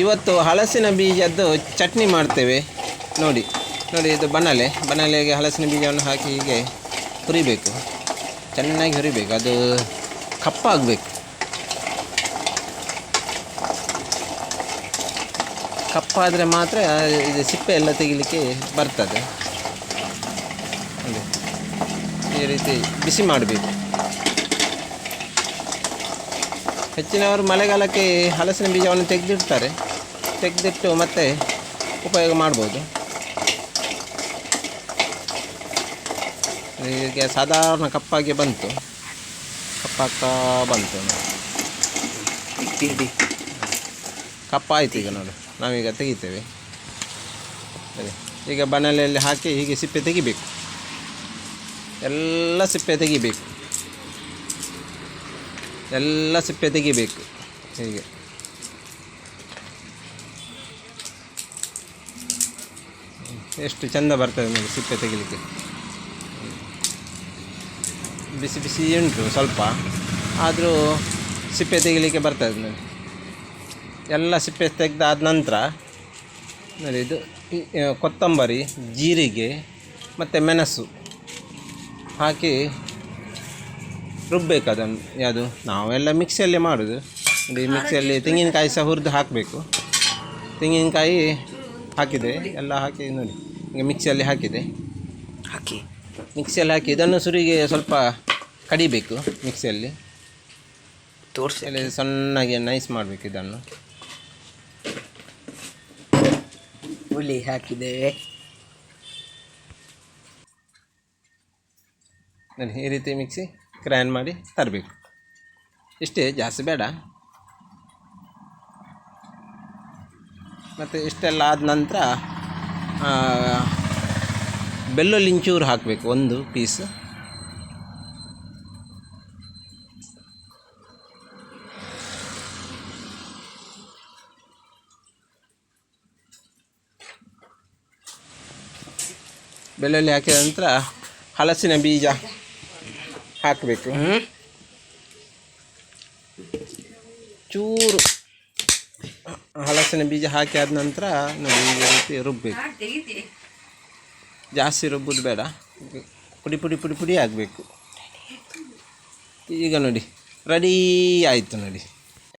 ಇವತ್ತು ಹಲಸಿನ ಬೀಜದ್ದು ಚಟ್ನಿ ಮಾಡ್ತೇವೆ. ನೋಡಿ ನೋಡಿ ಇದು ಬಣಲೆ ಬಣಲೆಗೆ ಹಲಸಿನ ಬೀಜವನ್ನು ಹಾಕಿ ಹೀಗೆ ಹುರಿಬೇಕು. ಚೆನ್ನಾಗಿ ಹುರಿಬೇಕು. ಅದು ಕಪ್ಪಾಗಬೇಕು. ಕಪ್ಪಾದರೆ ಮಾತ್ರ ಇದು ಸಿಪ್ಪೆ ಎಲ್ಲ ತೆಗಿಲಿಕ್ಕೆ ಬರ್ತದೆ. ಈ ರೀತಿ ಬಿಸಿ ಮಾಡಬೇಕು. ಹೆಚ್ಚಿನವರು ಮಳೆಗಾಲಕ್ಕೆ ಹಲಸಿನ ಬೀಜವನ್ನು ತೆಗೆದಿಡ್ತಾರೆ. ತೆಗೆದಿಟ್ಟು ಮತ್ತೆ ಉಪಯೋಗ ಮಾಡ್ಬೋದು. ಈಗ ಸಾಧಾರಣ ಕಪ್ಪಾಗಿ ಬಂತು. ಕಪ್ಪಾಗ್ತಾ ಬಂತು. ಕಪ್ಪಾಯ್ತು ಈಗ ನೋಡು. ನಾವೀಗ ತೆಗಿತೇವೆ. ಈಗ ಬನಲೆಯಲ್ಲಿ ಹಾಕಿ ಹೀಗೆ ಸಿಪ್ಪೆ ತೆಗಿಬೇಕು. ಎಲ್ಲ ಸಿಪ್ಪೆ ತೆಗಿಬೇಕು. ಎಲ್ಲ ಸಿಪ್ಪೆ ತೆಗಿಬೇಕು. ಹೀಗೆ. ಎಷ್ಟು ಚಂದ ಬರ್ತದೆ ನೋಡಿ ಸಿಪ್ಪೆ ತೆಗಿಲಿಕ್ಕೆ. ಬಿಸಿ ಬಿಸಿ ಉಂಟು ಸ್ವಲ್ಪ. ಆದರೂ ಸಿಪ್ಪೆ ತೆಗಿಲಿಕ್ಕೆ ಬರ್ತದೆ ನೋಡಿ. ಎಲ್ಲ ಸಿಪ್ಪೆ ತೆಗೆದಾದ ನಂತರ ನೋಡಿ ಇದು ಕೊತ್ತಂಬರಿ, ಜೀರಿಗೆ ಮತ್ತು ಮೆಣಸು ಹಾಕಿ ರುಬ್ಬೇಕು ಅದನ್ನು ಯಾವುದು? ನಾವೆಲ್ಲ ಮಿಕ್ಸಿಯಲ್ಲಿ ಮಾಡೋದು. ಅದೇ ಮಿಕ್ಸಿಯಲ್ಲಿ ತೆಂಗಿನಕಾಯಿ ಸಹ ಹುರಿದು ಹಾಕಬೇಕು. ತೆಂಗಿನಕಾಯಿ ಹಾಕಿದೆ ಎಲ್ಲ ಹಾಕಿ ನೋಡಿ. ಈಗ ಮಿಕ್ಸಿಯಲ್ಲಿ ಹಾಕಿದೆ. ಹಾಕಿ. ಮಿಕ್ಸಿಯಲ್ಲಿ ಹಾಕಿ ಇದನ್ನು ಸುರಿಗೆ ಸ್ವಲ್ಪ ಕಡಿಬೇಕು ಮಿಕ್ಸಿಯಲ್ಲಿ. ತೋರಿಸಿ. ಸಣ್ಣಗೆ ನೈಸ್ ಮಾಡಬೇಕು ಇದನ್ನು. ಹುಳಿ ಹಾಕಿದೆ. ನೋಡಿ ಈ ರೀತಿ ಮಿಕ್ಸಿ. ಗ್ರೈಂಡ್ ಮಾಡಿ ತರಬೇಕು. ಇಷ್ಟೇ ಜಾಸ್ತಿ ಬೇಡ. ಮತ್ತು ಇಷ್ಟೆಲ್ಲ ಆದ ನಂತರ ಇಂಚೂರು ಹಾಕಬೇಕು, ಒಂದು ಪೀಸ್ ಬೆಳ್ಳುಳ್ಳಿ ಹಾಕಿದ ನಂತರ, ಹಲಸಿನ ಬೀಜ. ಹಾಕಬೇಕು. ಚೂರು ಹಲಸಿನ ಬೀಜ ಹಾಕಿ ಆದ ನಂತರ ನಾವು ಈ ರೀತಿ ರುಬ್ಬಬೇಕು ಜಾಸ್ತಿ ರುಬ್ಬುದು ಬೇಡ. ಪುಡಿ ಪುಡಿ ಪುಡಿ ಪುಡಿ ಆಗಬೇಕು. ಈಗ ನೋಡಿ ರೆಡಿ ಆಯಿತು ನೋಡಿ.